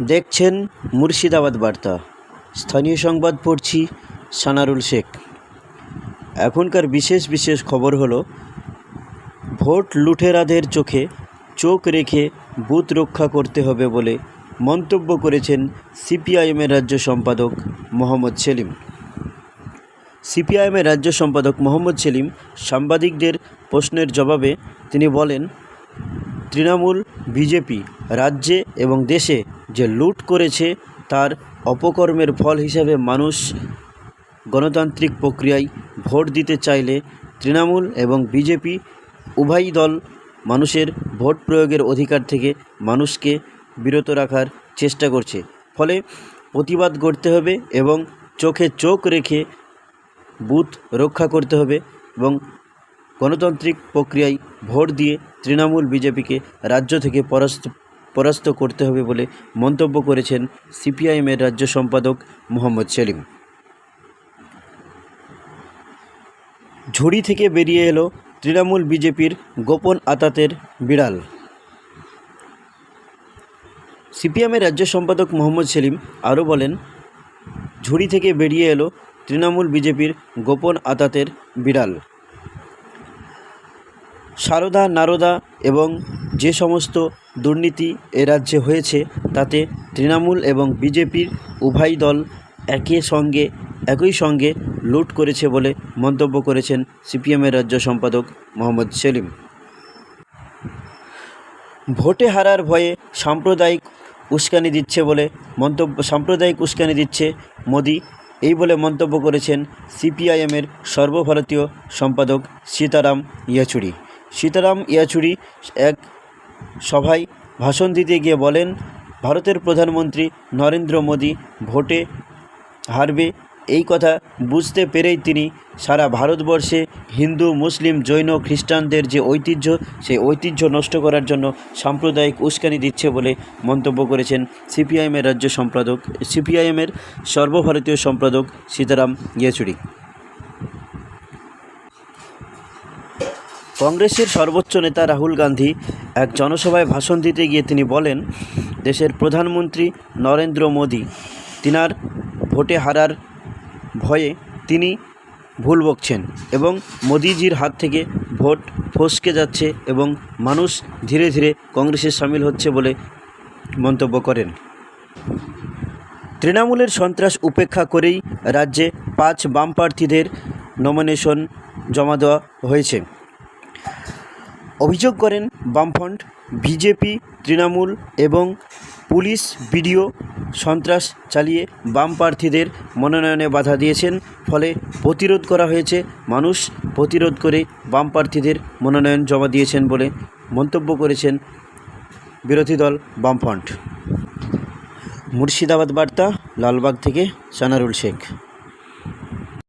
দেখছেন মুর্শিদাবাদ বার্তা। স্থানীয় সংবাদ পড়ছি সানারুল শেখ। এখনকার বিশেষ বিশেষ খবর হলো, ভোট লুঠেরাদের চোখে চোখ রেখে বুথ রক্ষা করতে হবে বলে মন্তব্য করেছেন সিপিআইএমের রাজ্য সম্পাদক মোহাম্মদ সেলিম। সিপিআইএমের রাজ্য সম্পাদক মোহাম্মদ সেলিম সাংবাদিকদের প্রশ্নের জবাবে তিনি বলেন তৃণমূল, বিজেপি, রাজ্যে এবং দেশে যে লুট করেছে তার অপকর্মের ফল হিসাবে মানুষ গণতান্ত্রিক প্রক্রিয়ায় ভোট দিতে চাইলে তৃণমূল এবং বিজেপি উভয় দল মানুষের ভোট প্রয়োগের অধিকার থেকে মানুষকে বিরত রাখার চেষ্টা করছে। ফলে প্রতিবাদ করতে হবে এবং চোখে চোখ রেখে বুথ রক্ষা করতে হবে এবং গণতান্ত্রিক প্রক্রিয়ায় ভোট দিয়ে তৃণমূল বিজেপিকে রাজ্য থেকে পরাস্ত পরাস্ত করতে হবে বলে মন্তব্য করেছেন সিপিআইএমের রাজ্য সম্পাদক মোহাম্মদ সেলিম। ঝুড়ি থেকে বেরিয়ে এলো তৃণমূল বিজেপির গোপন আতাতের বিড়াল। সিপিএমের রাজ্য সম্পাদক মোহাম্মদ সেলিম আরও বলেন, ঝুড়ি থেকে বেরিয়ে এলো তৃণমূল বিজেপির গোপন আতাতের বিড়াল। সারদা, নারদা এবং যে সমস্ত দুর্নীতি এ রাজ্যে হয়েছে, তাতে তৃণমূল এবং বিজেপির উভয় দল একই সঙ্গে একই সঙ্গে লুট করেছে বলে মন্তব্য করেছেন সিপিএমের রাজ্য সম্পাদক মোহাম্মদ সেলিম। ভোটে হারার ভয়ে সাম্প্রদায়িক উস্কানি দিচ্ছে বলে মন্তব্য, সাম্প্রদায়িক উস্কানি দিচ্ছে মোদি, এই বলে মন্তব্য করেছেন সিপিআইএমের সর্বভারতীয় সম্পাদক সীতারাম ইয়াচুরি। সীতারাম ইয়াচুরি এক সভায় ভাষণ দিতে গিয়ে বলেন, ভারতের প্রধানমন্ত্রী নরেন্দ্র মোদী ভোটে হারবে। এই কথা বুঝতে পেরেই তিনি সারা ভারতবর্ষে হিন্দু, মুসলিম, জৈন, খ্রিস্টানদের যে ঐতিহ্য, সেই ঐতিহ্য নষ্ট করার জন্য সাম্প্রদায়িক উস্কানি দিচ্ছে বলে মন্তব্য করেছেন সিপিআইএমের রাজ্য সম্পাদক, সিপিআইএমের সর্বভারতীয় সম্পাদক সীতারাম ইয়েচুরি। কংগ্রেসের সর্বোচ্চ নেতা রাহুল গান্ধী এক জনসভায় ভাষণ দিতে গিয়ে তিনি বলেন, দেশের প্রধানমন্ত্রী নরেন্দ্র মোদী, তিনার ভোটে হারার ভয়ে তিনি ভুল বকছেন এবং মোদিজির হাত থেকে ভোট ফসকে যাচ্ছে এবং মানুষ ধীরে ধীরে কংগ্রেসে সামিল হচ্ছে বলে মন্তব্য করেন। তৃণমূলের সন্ত্রাস উপেক্ষা করেই রাজ্যে পাঁচ বাম প্রার্থীদের নমিনেশন জমা দেওয়া হয়েছে। অভিযোগ করেন বামফ্রন্ট, বিজেপি, তৃণমূল এবং পুলিশ বিডিও সন্ত্রাস চালিয়ে বাম প্রার্থীদের মনোনয়নে বাধা দিয়েছেন। ফলে প্রতিরোধ করা হয়েছে। মানুষ প্রতিরোধ করে বাম প্রার্থীদের মনোনয়ন জমা দিয়েছেন বলে মন্তব্য করেছেন বিরোধী দল বামফ্রন্ট। মুর্শিদাবাদ বার্তা, লালবাগ থেকে সানারুল শেখ।